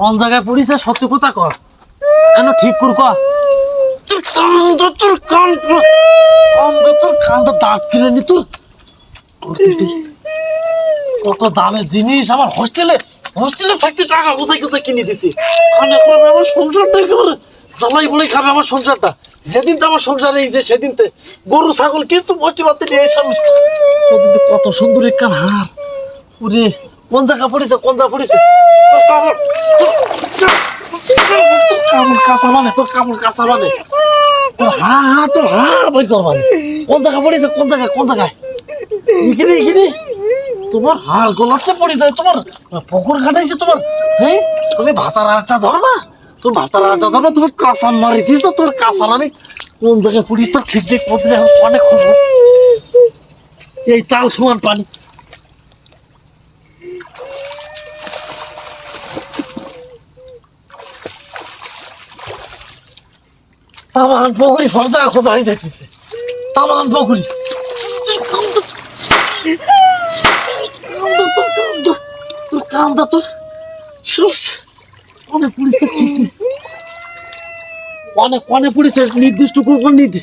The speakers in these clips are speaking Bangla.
কোন জায়গায় পড়িছে, সত্যি কথা কর। কেন ঠিক কর? তোর কান্দ তোর কান্দ। কান্দ, তোর কান্দ দাঁত কিলে নি তোর? কত দামের জিনিস আমার হোস্টেলে হোস্টেলে থাকতে টাকা কোথায় কোথায় কিনে দিছি? খানে করে আমার সংসারটা একেবারে জ্বালাই বলে খাবে আমার সংসারটা। যেদিন তো আমার সংসারে এই যে সেদিন গরু, ছাগল, কিছু বসতে পারতে নিয়ে এসে আমি কত সুন্দর একখান হার। ওরে কোন জায়গা পড়েছে, কোন জায়গা পড়েছে? তোর কামড় কামড় কাঁচা মানে তোর কামড় কাঁচা মানে। তোর হা হা, তোর হা বই কর মানে। কোন জায়গা পড়েছে, কোন জায়গায় কোন জায়গায়? এখানে এখানে। তোমার হাড় গোলাতে পড়ে যায়, তোমার পুকুর ঘাটাইছে তোমার হ্যাঁ? তুমি ভাতার আটটা ধরবা তোর ভাতার আটটা ধরবা তুমি কাঁচান মারি দিস তো তোর কাঁচান আমি কোন জায়গায় পড়িস তোর ঠিক ঠিক এখন অনেক খুব এই তাল সমান পানি। তামান পুকুরি সব খোঁজা হয়ে যাইতেছে। তামান পুকুরি তোর কান্দা তোর। শুস অনেক পুলিশ নেই অনেক অনেক পুলিশের নির্দিষ্ট কোন নিতে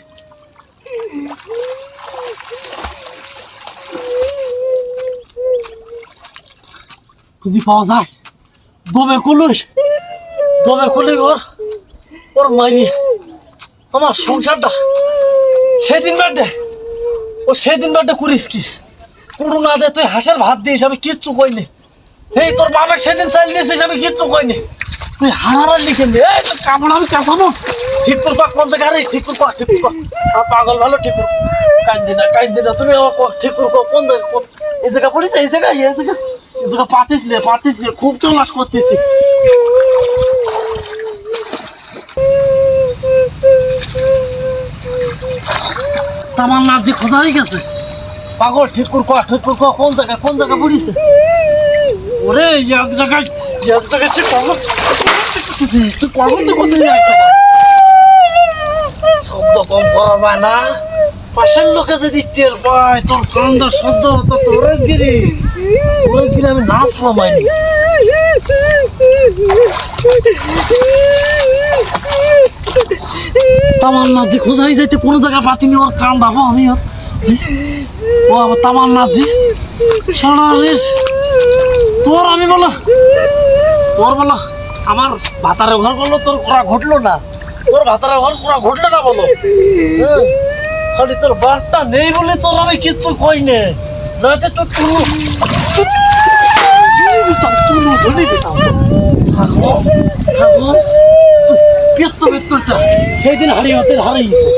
খুঁজি পাওয়া যায়। দমে কুলুস দমে কুলি ওর। ওর মাইনি। আমার সংসারটা সেদিন বাদে ও সেদিন বাদে করিস কি না দে, তুই হাঁসের ভাত দিস, আমি কিচ্ছু কইনি। এই, তোর বাবা সেদিন চাইল দিয়েছিস, আমি কিচ্ছু কইনি। তুই হারার লিখে নে। এই, তোর কামড় আমি কাঁচাবো। ঠিক কর পা, কোন জায়গা রে? ঠিক কর পা, ঠিক কর আর পাগল ভালো, ঠিক কর। কান্দি না কান্দি না, তুমি আমার ঠিক কর কোন জায়গা এই জায়গা পড়িস এই জায়গা এই জায়গা এই জায়গা পাতিস নে পাতিস নে, খুব তলাশ করতেছি। তামার যে খোঁজা হয়ে গেছে। পাগল ঠিক কর কর, ঠিক কর কর, কোন জায়গা কোন জায়গা পড়িছে? ওরে এক জায়গায় এক জায়গায় সে পাগল তুই পাগল তো শব্দ কম করা যায় না। পাশের লোকে যদি টের পায় তোর কান্দার শব্দ তো তোরেজ গিরি তোরেজ গিরি আমি নাচ পামাইনি তামার নাজি খোঁজাই যাইতে কোনো জায়গায় পাতিনি ওর কান্দাবো আমি ওর ও আবার তামার নাজি সারা রেস তোর আমি বলো তোর বলো আমার ভাতারে ঘর করল তোর করা ঘটলো না তোর ভাতারে ঘর করা ঘটলো না বলো হ্যাঁ, খালি তোর বারটা নেই বলে তোর আমি কিচ্ছু কই নে নয়তো তোর তুলু তুলি দিতাম তুলু দিতাম ছাগল ছাগল পেত্তরটা সেই দিন হাড়ি ভাতের হারিয়েছে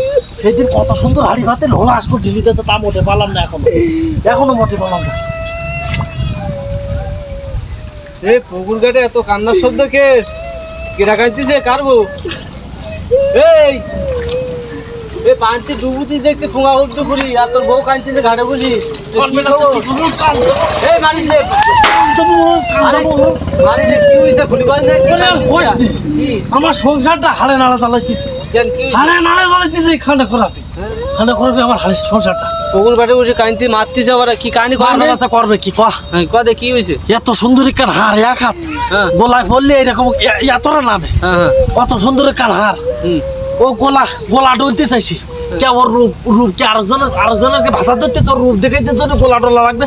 সেই দিন কত সুন্দর হাড়ি ভাতের লোলা আসব ঢিলিতেছে তা মোটে পালাম না এখনও। এখনও মোটে পালাম না। এই পুকুর ঘাটে এত কান্নার শব্দ কে? কেটা কাঁদতেছে? কারবো? এই এ পাঁচটি ডুবুতি দেখতে ফুঙা উদ্দ করি আর তোর বউ কাঁদতেছে ঘাটে বসি? এই মালিক রে। আমার সংসারটা হাড়ে নাড়া চালাইতেছে কেন? হাড়ে নাড়া চালাইতেছে খান্ডা করাবে। খান্ডা করাবে আমার হাড়ে সংসারটা। পুকুর ঘাটে বসে কাঁদতে মারতেছে আবার কি কাহিনী কয় করবে কি কহ কদে কি হয়েছে এত সুন্দর কান হার এক হাত। হ্যাঁ। গোলায় পড়লে এরকম এতটা নামে। হ্যাঁ হ্যাঁ। কত সুন্দর কান হার ও গোলা গোলা ডলতে চাইছি। কে ওর রূপ রূপ কে আরেকজনের আরেকজনের ভাতা ধরতে তোর রূপ দেখাইতে জন্য গোলা ডলা লাগবে?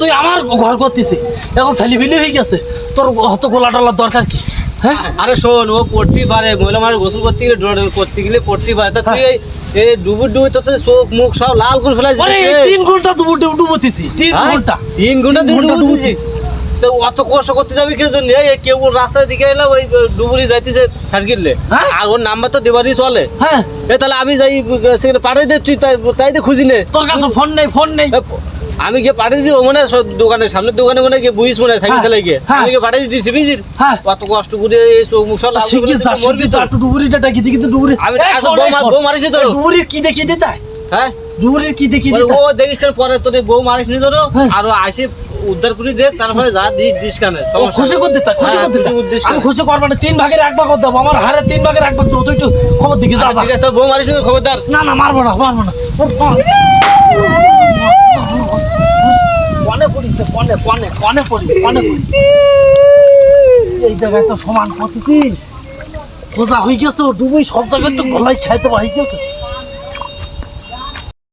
তুই আমার ঘর করতেছি। এখন ছেলিবিলি হয়ে গেছে। তোর অত গোলা ডলার দরকার কি? হ্যাঁ? আরে শোন ও পড়তেই পারে মহিলা মানুষ গোসল করতে গেলে করতে গেলে পড়তেই পারে। তা তুই এই এই ডুবুর ডুবুর তো চোখ মুখ সব লাল করে ফেলাই তিন ঘণ্টা ডুবু ডুবু ডুবুতেছি। তিন ঘণ্টা। তিন ঘণ্টা তিন ঘণ্টা ডুবুর ডুবুতেছি। তো অত কষ্ট করতে যাবি কি জন্য? এই কেউ রাস্তার দিকে এলাম ওই ডুবুরি যাইতেছে সার্কিলে হ্যাঁ? আর ওর নাম্বার তো দেবারই চলে। হ্যাঁ। এ তাহলে আমি যাই সেখানে পাঠিয়ে দে তুই তাই দে খুঁজি নে। তোর কাছে ফোন নেই ফোন নেই। আমি গিয়ে পাঠিয়ে দিই মনে হয় দোকানের সামনের দোকানে মনে গিয়ে বুঝিস মনে হয় সাইকেল হ্যাঁ, চালাই গিয়ে হ্যাঁ। আমি গিয়ে পাঠিয়ে দিয়েছি বুঝিস? অত কষ্ট করে এই চোখ মুখ সব মরবি তো। একটু ডুবুরিটা ডাকি দিই কিন্তু ডুবুরি। আমি বউ মারিসনি তো? এই ডুবুরির কি দেখি দিতে হ্যাঁ? ডুবুরির কি দেখি বলে, দিতে ও দেখিস পরে তোর বউ মারিস নি তোর। আর আসি উদ্ধার করে দেখ তারপরে যা দিস দিস কানে খুশি। করতে তা খুশি হ্যাঁ, করতে আমি খুশি করব না তিন ভাগের এক ভাগ হবে। আমার হারে তিন ভাগের এক ভাগ তো একটু খবর দিকে যা ঠিক আছে বউ মারিস খবরদার। না না মারবো না মারবো না। কনে পড়িছে কনে কনে কনে পড়ি কনে পড়ি এই জায়গায় তো সমান করতেছিস। খোঁজা হয়ে গেছে ডুবুই সব জায়গায় তো গলায় খাইতে হয়ে গেছে।